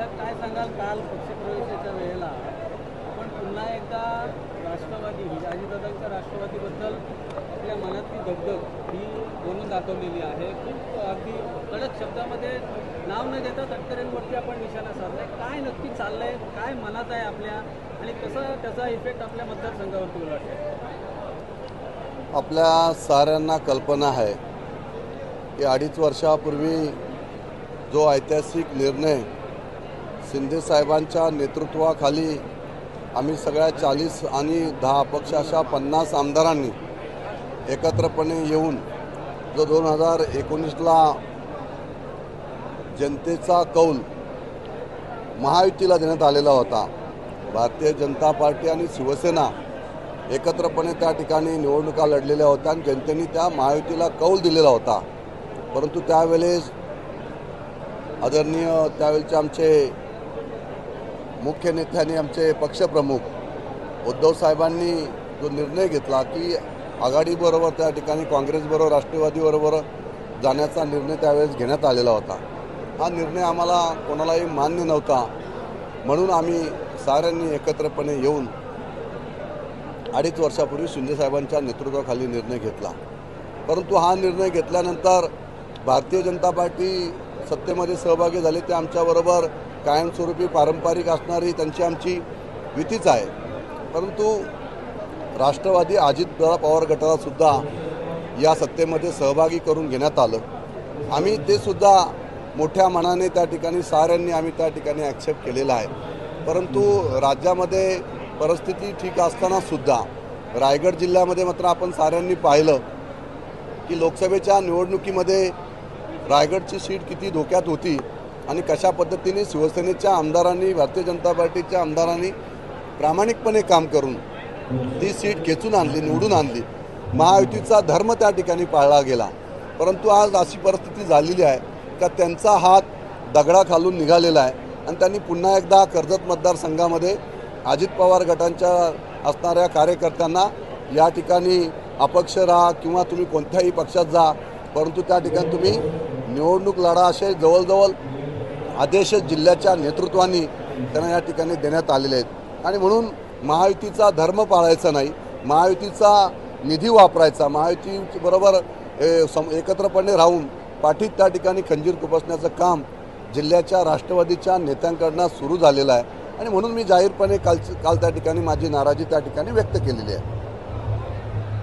साहेब काय सांगाल? काल पक्षप्रवेशाच्या वेळेला आपण पुन्हा एकदा राष्ट्रवादी ही अजितदादांच्या राष्ट्रवादीबद्दल आपल्या मनातली दगदग ही बोलून दाखवलेली आहे. खूप अगदी कडक शब्दामध्ये नाव न देता तटकऱ्यांवरती आपण निशाणा साधलाय. काय नक्की चाललंय? काय मनात आहे आपल्या? आणि कसा त्याचा इफेक्ट आपल्या मतदारसंघावरती उलटतो आपल्या साऱ्यांना कल्पना आहे की अडीच वर्षापूर्वी जो ऐतिहासिक निर्णय शिंदे साहेबांच्या नेतृत्वाखाली आम्ही सगळ्या चाळीस आणि दहा अपक्ष अशा पन्नास आमदारांनी एकत्रपणे येऊन जो दोन हजार एकोणीसला जनतेचा कौल महायुतीला देण्यात आलेला होता भारतीय जनता पार्टी आणि शिवसेना एकत्रपणे त्या ठिकाणी निवडणुका लढलेल्या होत्या आणि जनतेने त्या महायुतीला कौल दिलेला होता. परंतु त्यावेळेस आदरणीय त्यावेळेचे आमचे मुख्य नेत्यांनी आमचे पक्षप्रमुख उद्धव साहेबांनी जो निर्णय घेतला की आघाडीबरोबर त्या ठिकाणी काँग्रेसबरोबर राष्ट्रवादीबरोबर जाण्याचा निर्णय त्यावेळेस घेण्यात आलेला होता. हा निर्णय आम्हाला कोणालाही मान्य नव्हता. म्हणून आम्ही साऱ्यांनी एकत्रपणे येऊन अडीच वर्षापूर्वी शिंदेसाहेबांच्या नेतृत्वाखाली निर्णय घेतला. परंतु हा निर्णय घेतल्यानंतर भारतीय जनता पार्टी सत्तेमध्ये सहभागी झाले. ते आमच्याबरोबर कायमस्वरूपी पारंपरिक असणारी त्यांची आमची युतीच आहे. परंतु राष्ट्रवादी अजितदादा पवार गटालासुद्धा या सत्तेमध्ये सहभागी करून घेण्यात आलं. आम्ही ते सुद्धा मोठ्या मनाने त्या ठिकाणी साऱ्यांनी आम्ही त्या ठिकाणी ॲक्सेप्ट केलेला आहे. परंतु राज्यामध्ये परिस्थिती ठीक असताना सुद्धा रायगड जिल्ह्यामध्ये मात्र आपण साऱ्यांनी पाहिलं की लोकसभेच्या निवडणुकीमध्ये रायगडची सीट किती धोक्यात होती आणि कशा पद्धतीने शिवसेनेच्या आमदारांनी भारतीय जनता पार्टीच्या आमदारांनी प्रामाणिकपणे काम करून ती सीट खेचून आणली निवडून आणली. महायुतीचा धर्म त्या ठिकाणी पाळला गेला. परंतु आज अशी परिस्थिती झालेली आहे का त्यांचा हात दगडाखालून निघालेला आहे आणि त्यांनी पुन्हा एकदा कर्जत मतदारसंघामध्ये अजित पवार गटांच्या असणाऱ्या कार्यकर्त्यांना या ठिकाणी अपक्ष राहा किंवा तुम्ही कोणत्याही पक्षात जा परंतु त्या ठिकाणी तुम्ही निवडणूक लढा असे जवळजवळ आदेश जिल्ह्याच्या नेतृत्वाने त्यांना या ठिकाणी देण्यात आलेले आहेत. आणि म्हणून महायुतीचा धर्म पाळायचा नाही महायुतीचा निधी वापरायचा महायुतीबरोबर ए, सम एकत्रपणे राहून पाठीत त्या ठिकाणी खंजीर खुपसण्याचं काम जिल्ह्याच्या राष्ट्रवादीच्या नेत्यांकडनं सुरू झालेलं आहे. आणि म्हणून मी जाहीरपणे काल काल त्या ठिकाणी माझी नाराजी त्या ठिकाणी व्यक्त केलेली आहे.